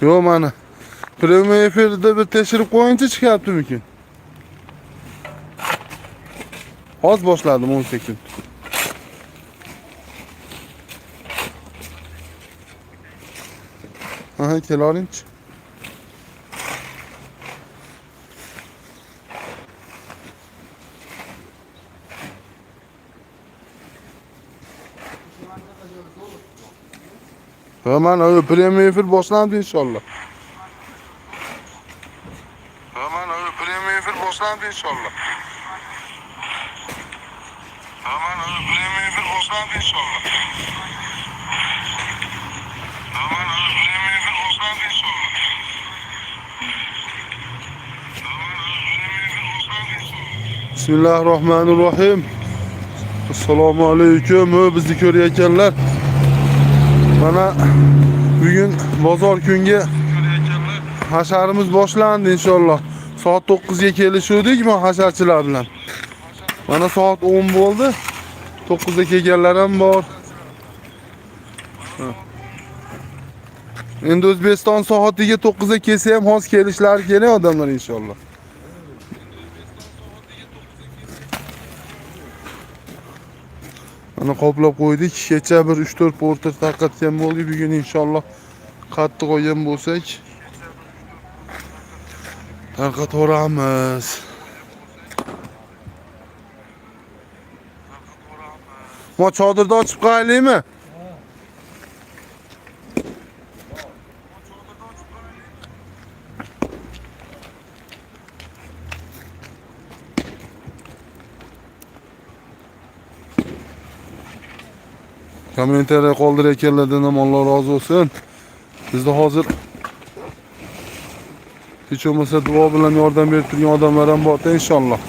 Yo'q mana. Premyer efirda bir tekshirib qo'yinchi chiqyaptimikin? Hozir boshladim 10 sekund. Aha. Ha mana o premyer efir boshlandi inshaalloh. Ha mana o premyer efir boshlandi inshaalloh. Ha mana o premyer efir boshlandi inshaalloh. Ha mana o premyer efir boshlandi inshaalloh. Ha mana o premyer efir boshlandi inshaalloh. Bismillahirrohmanirrohim. Assalomu alaykum. Bizni ko'rayotganlar. Mana bugun bozor kungi hasharimiz boshlandi inshaalloh. Soat 9 ga kelishuvdik bu hasharchilar bilan. Mana soat 10 bo'ldi. 9 ga kelganlar ham bor. Endi O'zbekiston soatiga 9 ga kelsa ham hozir kelishlari kerak odamlar inshaalloh. Mana qoplab qo'ydik. Kecha bir 3-4 porter tarqatgan bo'ldik. Bugun inshaalloh qattiq qo'ygan bo'lsak tarqataveramiz. Ma chodirni ochib qo'yaylikmi? Kommentariya qoldirayotganlardan ham Alloh rozi bo'lsin. Bizda hozir hech bo'lmasa duo bilan yordam berib turgan odamlar ham borda inshaalloh.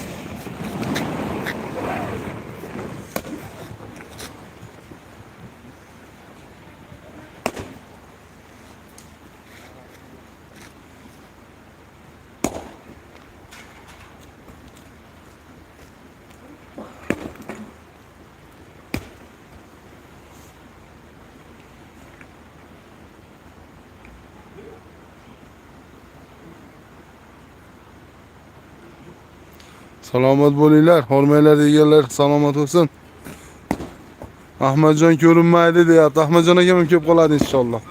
Salomat bo'linglar, hormaylar deganlar salomat bo'lsin. Ahmadjon ko'rinmaydi deyapti. Ahmadjon akam kelib qoladi inshaalloh.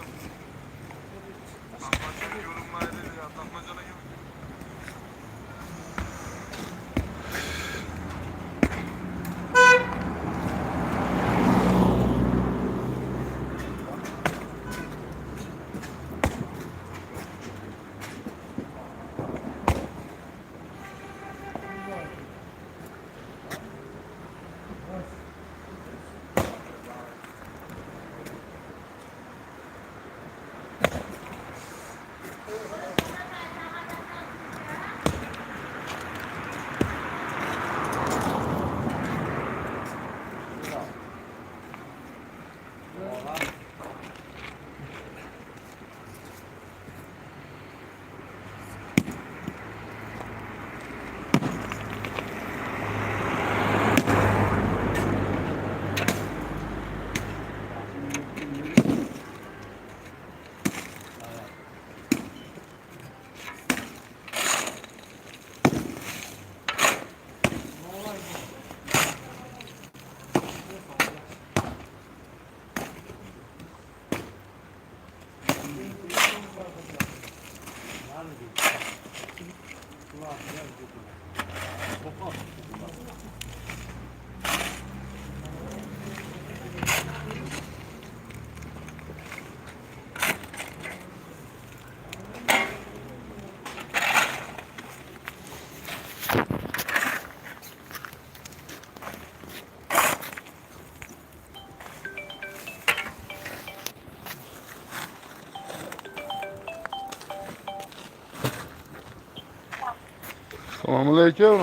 Assalomu alaykum.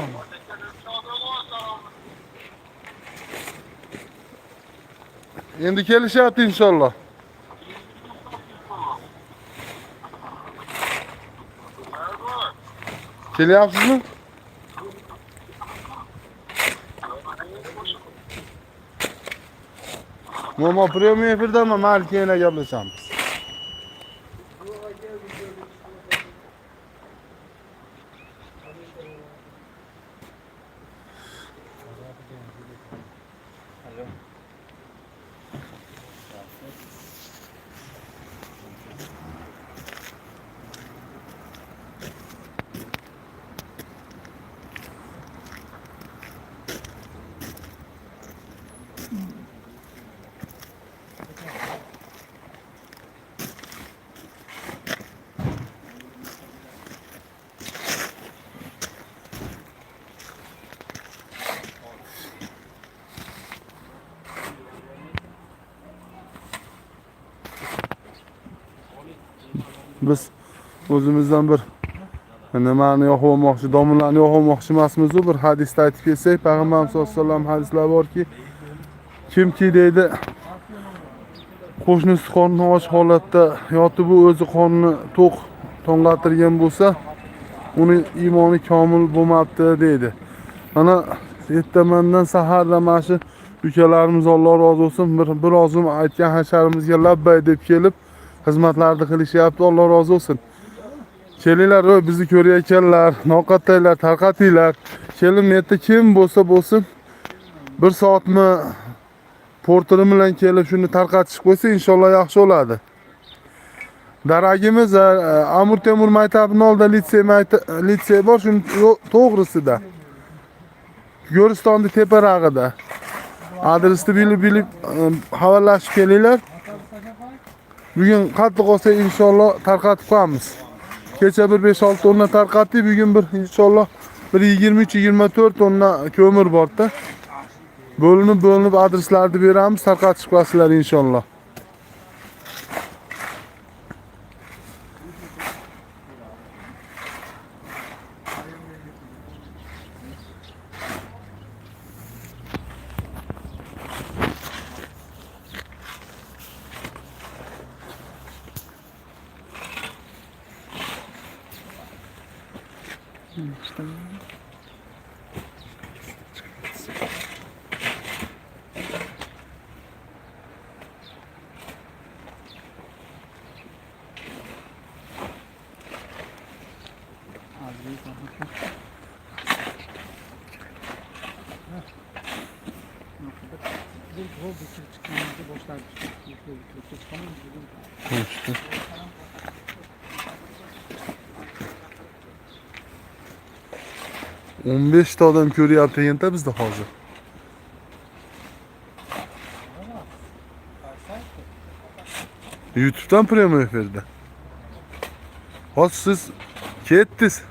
Endi kelishyapti inshaalloh. Kelyapsizmi? Momo premium efirdaman, mayli keyin gaplashamiz. Biz o'zimizdan bir nimani yo'qolmoqchi, domlalarni yo'qolmoqchi emasmiz-ku. Bir hadisda aytib kelsak, payg'ambarimiz sollallohu alayhi vasallam hadislar borki, kimki deydi qo'shnisi qorni och holatda yotib o'zi qorni to'q to'ng'atirgan bo'lsa, uni iymoni komil bo'lmabdi deydi. Mana ertamandan saharda mana shu ukalarimiz Alloh rozi bo'lsin, bir bir ozum aytgan hasharimizga labbay deb kelib xizmatlarni qilishyapti. Alloh rozi bo'lsin. Kelinglar, bizni ko'rayotganlar, noqataylar, tarqatinglar. Kelin bu yerda kim bo'lsa bo'lsin, bir soatmi porteri bilan kelib shuni tarqatishib qo'ysa inshaalloh yaxshi bo'ladi. Daragimiz e, Amur Temur maktabini oldida litsey litsey bor, shuni to'g'risida. Go'ristonning teparag'ida. Adresni bilib bilib e, havallashib kelinglar. Bugun qattiq olsa inshaalloh tarqatib qo'yamiz. Kecha bir 5-6 tonna tarqatdik, bugun bir inshaalloh bir 23-24 tonna ko'mir borda. Bo'linib bo'linib adreslarni beramiz, tarqatib qo'yasizlar inshaalloh. İşte. O'n beshta odam ko'ryapti endi bizda hozir. YouTube'dan premyo efirda. Hozir siz ketdingiz.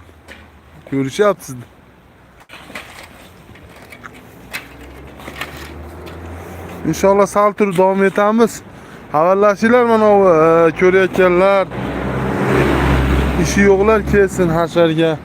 Ko'rishyapsiz. Inshaalloh sal turib davom etamiz. Xabarlashinglar mana e, ko'rayotganlar ishi yo'qlar kelsin hasharga.